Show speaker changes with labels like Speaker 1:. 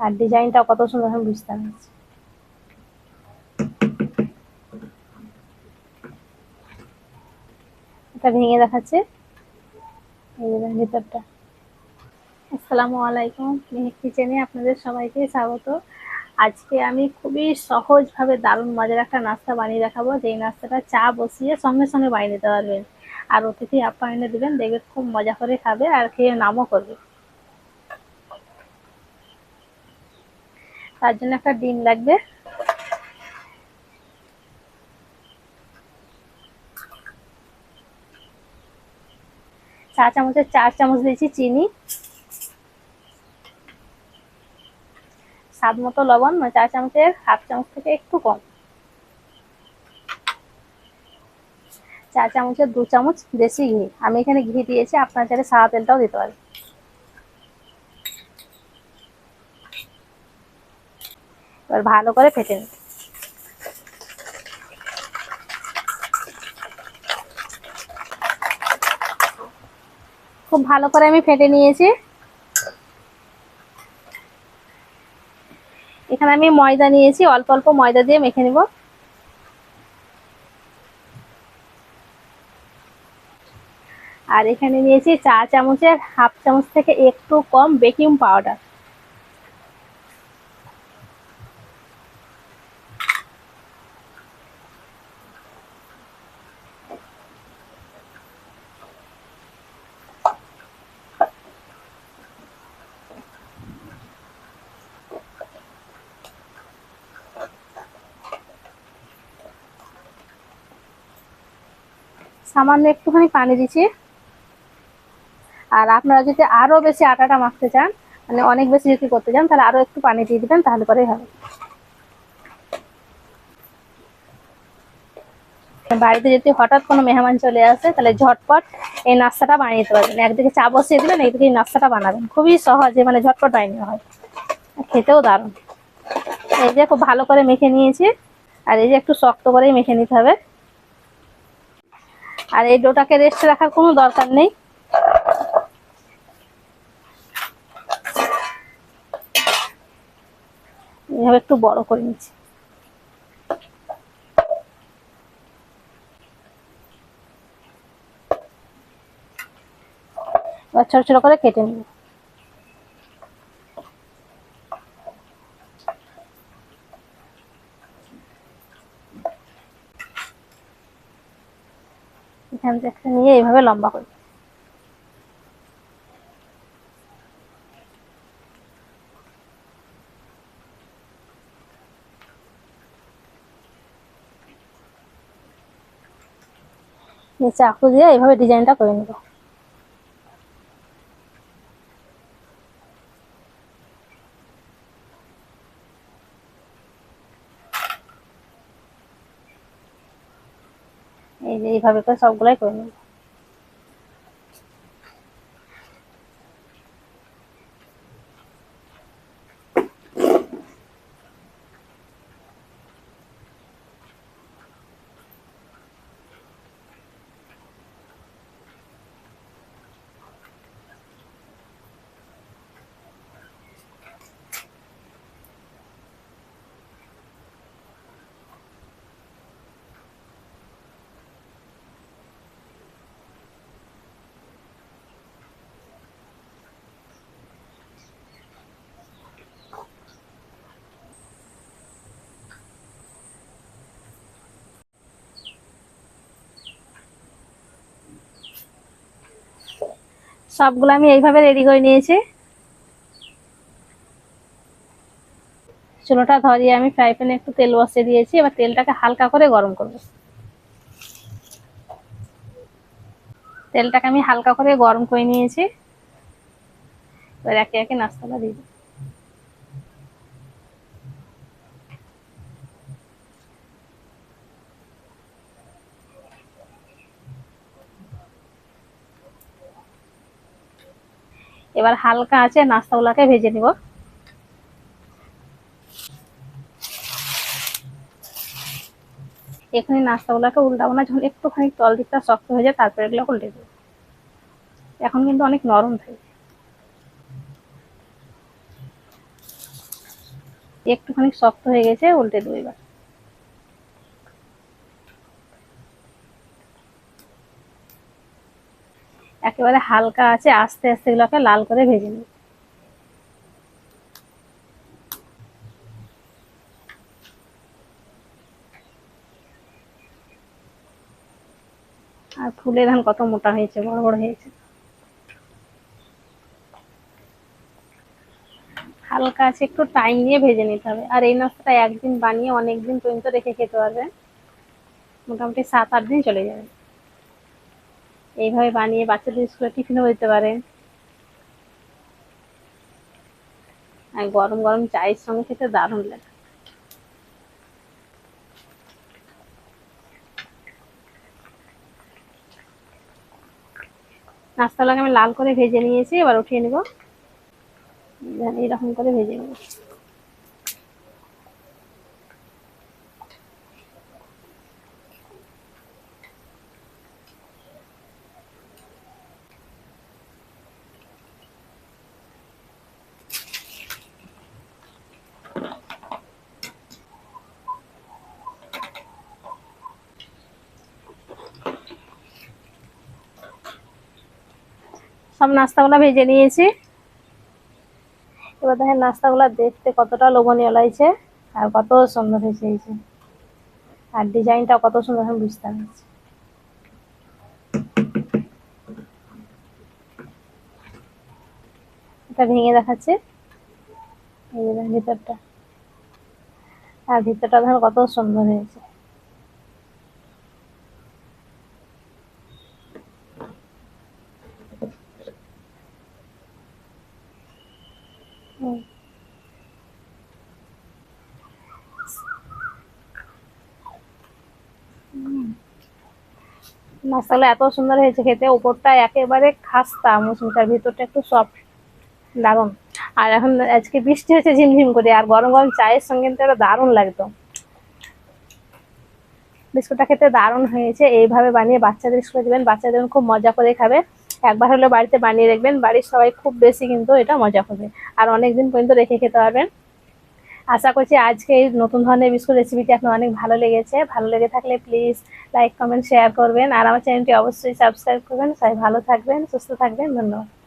Speaker 1: আর ডিজাইনটা কত সুন্দর বুঝতে পারছি। এটা ভেঙে দেখাচ্ছে। যে ভিতরটা। আসসালামু আলাইকুম মেহেক কিচেনে আপনাদের সবাইকে স্বাগত। আজকে আমি খুবই সহজভাবে দারুণ মজার একটা নাস্তা বানিয়ে দেখাবো। যেই নাস্তাটা চা বসিয়ে সঙ্গে সঙ্গে বানিয়ে নিতে পারবেন। আর অতিথি আপ্যায়নে দেবেন, দেখবে খুব মজা করে খাবে আর খেয়ে নামও করবে। তার জন্য একটা ডিম লাগবে। চা চামচের চার চামচ দিয়েছি চিনি। স্বাদ মতো লবণ মানে চা চামচের হাফ চামচ থেকে একটু কম। চা চামচের দু চামচ দেশি ঘি। আমি এখানে ঘি দিয়েছি, আপনার চাইলে সাদা তেলটাও দিতে পারেন। এবার ভালো করে ফেটে নিন। খুব ভালো করে আমি ফেটে নিয়েছি। এখানে আমি ময়দা নিয়েছি, অল্প অল্প ময়দা দিয়ে মেখে নিব। আর এখানে নিয়েছি চা চামচের হাফ চামচ থেকে একটু কম বেকিং পাউডার। সামান্য একটুখানি পানি দিচ্ছি। আর আপনারা যদি আরও বেশি আটাটা মাখতে চান মানে অনেক বেশি যদি করতে চান, তাহলে আরও একটু পানি দিয়ে দিবেন, তাহলে পরেই হবে। বাড়িতে যদি হঠাৎ কোনো মেহমান চলে আসে, তাহলে ঝটপট এই নাস্তাটা বানিয়ে দিতে পারবেন। একদিকে চা বসিয়ে দিবেন, এইদিকে এই নাস্তাটা বানাবেন। খুবই সহজে মানে ঝটপট বানিয়ে হয়। খেতেও দারুণ। এই যে খুব ভালো করে মেখে নিয়েছি। আর এই যে একটু শক্ত করেই মেখে নিতে হবে। আর এই ডোটাকে রেস্টে রাখার কোনো দরকার নেই। এভাবে একটু বড় করে নিচ্ছি। ছোট ছোট করে কেটে নিব এখান থেকে নিয়ে এইভাবে লম্বা করবে নিচে আঁকু দিয়ে এইভাবে ডিজাইনটা করে নেব। এইভাবে করে সবগুলাই করে নেব সবগুলো আমি এইভাবে রেডি করে নিয়েছি। চুলোটা ধরিয়ে আমি ফ্রাই প্যানে একটু তেল বসিয়ে দিয়েছি। এবার তেলটাকে হালকা করে গরম করব। তেলটাকে আমি হালকা করে গরম করে নিয়েছি। এবার একে একে নাস্তাটা দিয়ে এবার হালকা আছে, নাস্তাগুলোকে ভেজে নিব। এখানে নাস্তাগুলোকে উল্টাবো না, যখন একটুখানি তল দিকটা শক্ত হয়ে যায়, তারপরে এগুলো উল্টে দেবো। এখন কিন্তু অনেক নরম থাকে। একটুখানি শক্ত হয়ে গেছে, উল্টে দেবো এবার। একেবারে হালকা আছে, আস্তে আস্তে এগুলোকে লাল করে ভেজে নিই। আর ফুলের ধান কত মোটা হয়েছে, বড় বড় হয়েছে। হালকা আছে, একটু টাইম নিয়ে ভেজে নিতে হবে। আর এই নাস্তাটা একদিন বানিয়ে অনেক দিন পর্যন্ত রেখে খেতে পারবেন। মোটামুটি সাত আট দিন চলে যাবে। এইভাবে বানিয়ে বাচ্চাদের স্কুলে টিফিনও দিতে পারেন আর গরম গরম চায়ের সঙ্গে খেতে দারুণ লাগে। নাস্তাগুলোকে আমি লাল করে ভেজে নিয়েছি, এবার উঠিয়ে নেব। এইরকম করে ভেজে নেব। সব নাস্তাগুলো ভেজে নিয়েছি। এবার দেখেন নাস্তাগুলো দেখতে কতটা লোভনীয় লাগছে আর কত সুন্দর হয়েছে আর ডিজাইনটা কত সুন্দর বুঝতে পারছি। এটা ভেঙে দেখাচ্ছে। এই ভিতরটা। আর ভিতরটা দেখেন কত সুন্দর হয়েছে। মশলা এত সুন্দর হয়েছে খেতে উপরটা একেবারে খাস্তা মুসুমটার, ভিতরটা একটু সফট দারুণ। আর এখন আজকে বৃষ্টি হচ্ছে ঝিমঝিম করে, আর গরম গরম চায়ের সঙ্গে কিন্তু এটা দারুণ লাগতো। বিস্কুটটা খেতে দারুণ হয়েছে, এইভাবে বানিয়ে বাচ্চাদের স্কুলে দেবেন বাচ্চাদের খুব মজা করে খাবে, একবার হলে বাড়িতে বানিয়ে রাখবেন বাড়ির সবাই খুব বেশি কিন্তু এটা মজা করবে। আর অনেকদিন পর্যন্ত রেখে খেতে পারবেন। আশা করছি আজকে এই নতুন ধরনের বিস্কুট রেসিপিটি আপনার অনেক ভালো লেগেছে। ভালো লেগে থাকলে প্লিজ লাইক কমেন্ট শেয়ার করবেন। আর আমার চ্যানেলটি অবশ্যই সাবস্ক্রাইব করবেন। সবাই ভালো থাকবেন, সুস্থ থাকবেন। ধন্যবাদ।